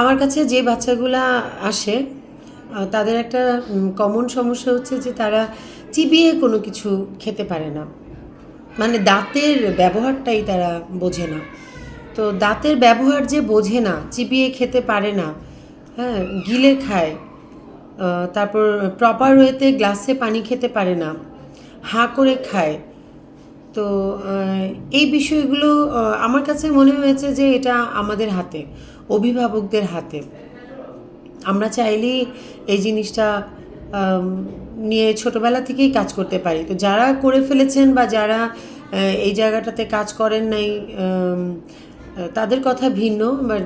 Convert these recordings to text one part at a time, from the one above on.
আমার কাছে যে বাচ্চাগুলা আসে তাদের একটা কমন সমস্যা হচ্ছে যে তারা চিবিয়ে কোনো কিছু খেতে পারে না। মানে দাঁতের ব্যবহারটাই তারা বোঝে না। তো দাঁতের ব্যবহার যে বোঝে না, চিবিয়ে খেতে পারে না হ্যাঁ গিলে খায় তারপর প্রপার ওয়েতে গ্লাসে পানি খেতে পারে না, হাঁ করে খায় তো এই বিষয়গুলো আমার কাছে মনে হয়েছে যে এটা আমাদের হাতে, অভিভাবকদের হাতে। আমরা চাইলেই এই জিনিসটা নিয়ে ছোটবেলা থেকেই কাজ করতে পারি। তো যারা করে ফেলেছেন বা যারা এই জায়গাটাতে কাজ করেন নাই তাদের কথা ভিন্ন বাট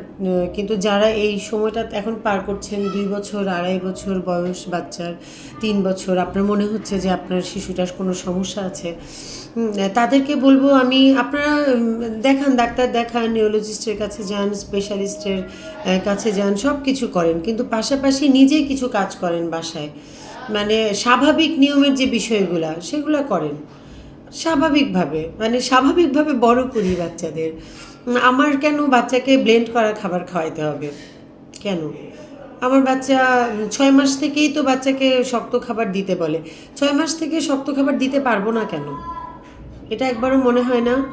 কিন্তু যারা এই সময়টা এখন পার করছেন, দুই বছর, আড়াই বছর বয়স বাচ্চার, তিন বছর, আপনার মনে হচ্ছে যে আপনার শিশুটার কোনো সমস্যা আছে? তাদেরকে বলব, আমি, আপনারা দেখান, ডাক্তার দেখান নিউরোলজিস্টের কাছে যান স্পেশালিস্টের কাছে যান সব কিছু করেন, কিন্তু পাশাপাশি নিজে কিছু কাজ করেন বাসায়। মানে স্বাভাবিক নিয়মের যে বিষয়গুলা, সেগুলো করেন। স্বাভাবিকভাবে মানে স্বাভাবিকভাবে বড় করি বাচ্চাদের। আমার কেন বাচ্চাকে ব্লেন্ড করা খাবার খাওয়াইতে হবে? কেন? আমার বাচ্চা ছয় মাস থেকেই তো বাচ্চাকে শক্ত খাবার দিতে বলে। ছয় মাস থেকে শক্ত খাবার দিতে পারব না কেন? এটা একবারও মনে হয় না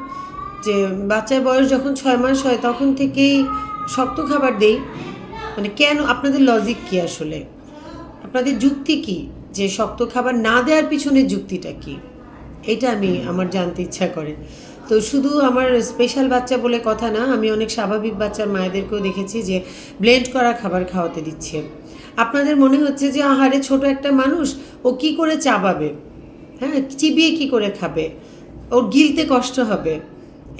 যে বাচ্চার বয়স যখন ছয় মাস হয় তখন থেকেই শক্ত খাবার দেই। মানে কেন? আপনাদের লজিক কি আসলে? আপনাদের যুক্তি কি? যে শক্ত খাবার না দেওয়ার পিছনে যুক্তিটা কি? এটা আমি আমার জানতে ইচ্ছা করে। তো শুধু আমার স্পেশাল বাচ্চা বলে কথা না, আমি অনেক স্বাভাবিক বাচ্চার মায়েদেরকেও দেখেছি যে ব্লেন্ড করা খাবার খাওয়াতে দিচ্ছে। আপনাদের মনে হচ্ছে যে, আহারে, ছোট একটা মানুষ, ও কি করে চাবাবে? হ্যাঁ চিবিয়ে কি করে খাবে? ওর গিলতে কষ্ট হবে।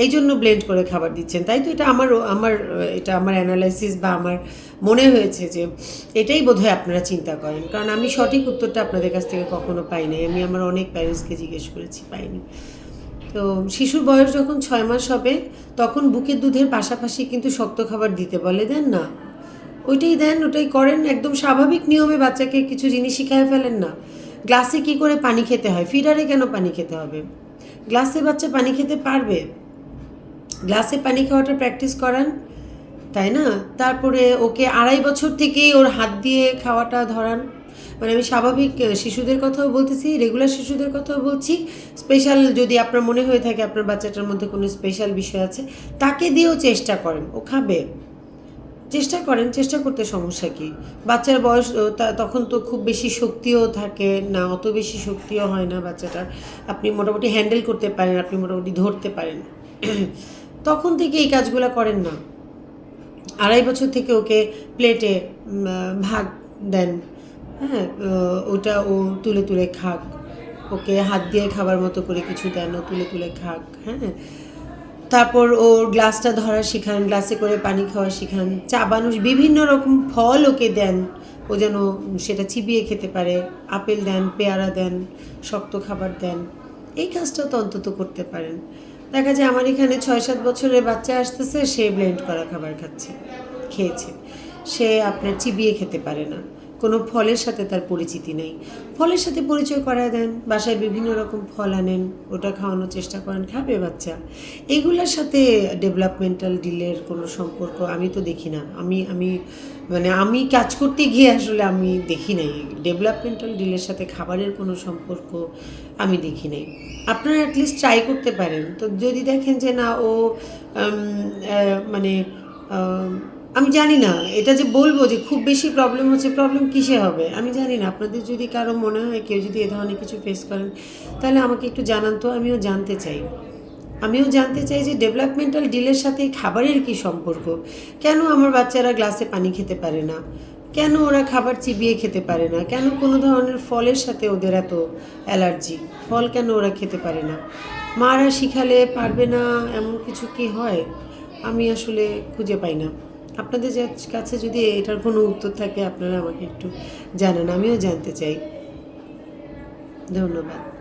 এই জন্য ব্লেন্ড করে খাবার দিচ্ছেন। তাই তো এটা আমার আমার, এটা আমার অ্যানালাইসিস বা আমার মনে হয়েছে যে এটাই বোধহয় আপনারা চিন্তা করেন। কারণ আমি সঠিক উত্তরটা আপনাদের কাছ থেকে কখনো পাই নাই আমি আমার অনেক প্যারেন্টসকে জিজ্ঞেস করেছি, পাইনি। তো শিশুর বয়স যখন ছয় মাস হবে, তখন বুকের দুধের পাশাপাশি কিন্তু শক্ত খাবার দিতে বলে, দেন না। ওইটাই দেন, ওটাই করেন, একদম স্বাভাবিক নিয়মে বাচ্চাকে কিছু জিনিস শিখায় ফেলেন না। গ্লাসে কি করে পানি খেতে হয়? ফিডারে কেন পানি খেতে হবে? গ্লাসে বাচ্চা পানি খেতে পারবে? গ্লাসে পানি খাওয়াটা প্র্যাকটিস করান, তাই না? তারপরে ওকে আড়াই বছর থেকেই ওর হাত দিয়ে খাওয়াটা ধরান। মানে আমি স্বাভাবিক শিশুদের কথাও বলতেছি রেগুলার শিশুদের কথাও বলছি। স্পেশাল যদি আপনার মনে হয়ে থাকে আপনার বাচ্চাটার মধ্যে কোনো স্পেশাল বিষয় আছে, তাকে দিয়েও চেষ্টা করেন। ও খাবে। চেষ্টা করেন, চেষ্টা করতে সমস্যা কি? বাচ্চার বয়স তখন তো খুব বেশি শক্তিও থাকে না, অত বেশি শক্তিও হয় না বাচ্চাটার। আপনি মোটামুটি হ্যান্ডেল করতে পারেন, আপনি মোটামুটি ধরতে পারেন। তখন থেকে এই কাজগুলো করেন না। আড়াই বছর থেকে ওকে প্লেটে ভাত দেন। হ্যাঁ ওটা ও তুলে তুলে খাক। ওকে হাত দিয়ে খাবার মতো করে কিছু দেন, ও তুলে তুলে খাক। হ্যাঁ তারপর ওর গ্লাসটা ধরা শেখান, গ্লাসে করে পানি খাওয়া শেখান। চাবানো বিভিন্ন রকম ফল ওকে দেন। ও যেন সেটা চিবিয়ে খেতে পারে। আপেল দেন, পেয়ারা দেন, শক্ত খাবার দেন। এই কাজটা তো অন্তত করতে পারেন। দেখা যায় আমার এখানে ছয় সাত বছরের বাচ্চা আসতেছে, সে ব্লেন্ড করা খাবার খাচ্ছে, খেয়েছে। সে আপনার চিবিয়ে খেতে পারে না। কোনো ফলের সাথে তার পরিচিতি নেই। ফলের সাথে পরিচয় করায় দেন, বাসায় বিভিন্ন রকম ফল আনেন, ওটা খাওয়ানোর চেষ্টা করেন, খাবে বাচ্চা। এগুলোর সাথে ডেভেলপমেন্টাল ডিলের কোনো সম্পর্ক আমি তো দেখি না। আমি আমি মানে আমি কাজ করতে গিয়ে আসলে আমি দেখি নাই। ডেভেলপমেন্টাল ডিলের সাথে খাবারের কোনো সম্পর্ক আমি দেখি নাই। আপনারা অ্যাটলিস্ট ট্রাই করতে পারেন। তো যদি দেখেন যে না ও মানে আমি জানি না, এটা যে বলব যে খুব বেশি প্রবলেম হচ্ছে প্রবলেম কিসে হবে? আমি জানি না, আপনাদের যদি কারও মনে হয়, কেউ যদি এ ধরনের কিছু ফেস করেন, তাহলে আমাকে একটু জানান তো, আমিও জানতে চাই। আমিও জানতে চাই যে ডেভেলপমেন্টাল ডিলের সাথে খাবারের কি সম্পর্ক? কেন আমার বাচ্চারা গ্লাসে পানি খেতে পারে না? কেন ওরা খাবার চিবিয়ে খেতে পারে না? কেন কোনো ধরনের ফলের সাথে ওদের এত অ্যালার্জি ফল কেন ওরা খেতে পারে না? মারা শিখালে পারবে না, এমন কিছু কি হয়? আমি আসলে খুঁজে পাই না। আপনাদের কাছে যদি এটার কোনো উত্তর থাকে, আপনারা আমাকে একটু জানান, আমিও জানতে চাই। ধন্যবাদ।